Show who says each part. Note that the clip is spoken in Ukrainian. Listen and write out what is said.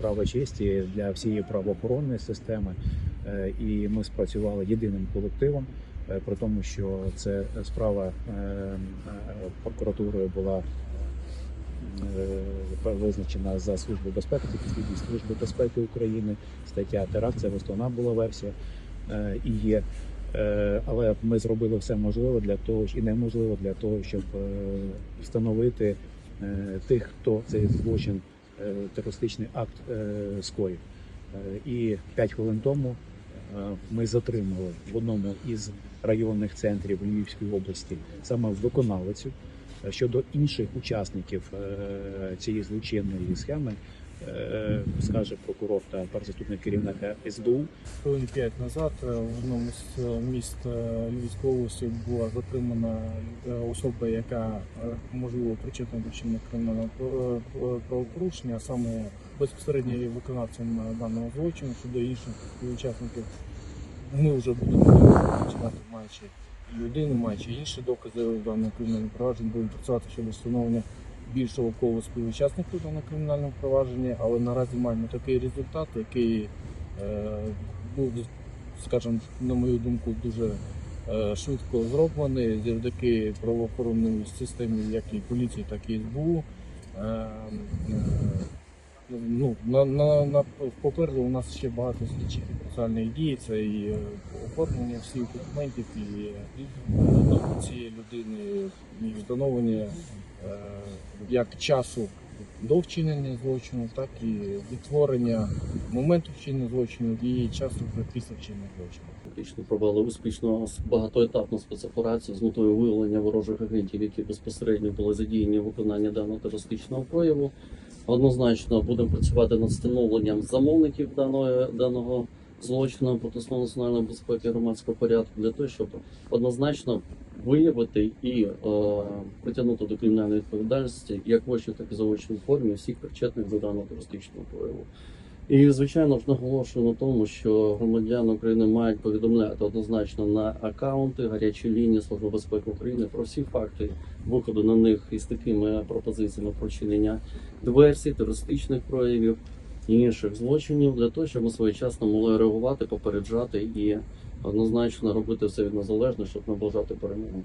Speaker 1: справа честі для всієї правоохоронної системи. Е, І ми спрацювали єдиним колективом, е, при тому, що це справа е, прокуратурою була визначена за службу безпеки, слідчі служби безпеки України. Стаття теракт, це основна була версія і є. Але ми зробили все можливе для того і неможливо для того, щоб встановити тих, хто цей злочин, терористичний акт е, скоїв. Е, І 5 хвилин тому е, ми затримали в одному із районних центрів Львівської області саме виконавицю. Е, Щодо інших учасників е, цієї злочинної схеми, е, скаже прокурор та перший керівника СБУ,
Speaker 2: Хвилин п'ять назад е, в одному з е, міст е, Львівської області була затримана е, особа, яка е, можливо причетна до вчинення кримінального е, правопорушення, а саме безпосередньо виконавцем е, даного злочину щодо інших учасників. Ми вже будемо починати маючи людину, маючи інші докази в даному кримінальному провадженні, будемо працювати щодо встановлення більшого колу співучасників даного кримінального провадження, але наразі маємо такий результат, який е, був, скажімо, на мою думку, дуже е, швидко зроблений завдяки правоохоронній системі, як і поліції, так і СБУ. Е, е, Ну, на, на, на, попереду у нас ще багато слідчих і процесуальних дій, це і е, оформлення всіх документів, і е, до цієї людини, і встановлення е, як часу до вчинення злочину, так і відтворення моменту вчинення злочину і часу вже після вчинення злочину.
Speaker 3: Фактично провели успішно багатоетапну спецоперацію з метою виявлення ворожих агентів, які безпосередньо були задіяні в виконанні даного терористичного прояву. Однозначно будемо працювати над встановленням замовників даної, даного злочину проти національної безпеки громадського порядку для того, щоб однозначно виявити і е, притягнути до кримінальної відповідальності як в очній, так і заочній формі всіх причетних до даного терористичного прояву. І звичайно ж наголошую на тому, що громадяни України мають повідомляти однозначно на акаунти гарячі лінії Служби безпеки України про всі факти виходу на них із такими пропозиціями про чинення диверсій, терористичних проявів і інших злочинів для того, щоб ми своєчасно могли реагувати, попереджати і однозначно робити все від нас залежне, щоб наближати перемогу.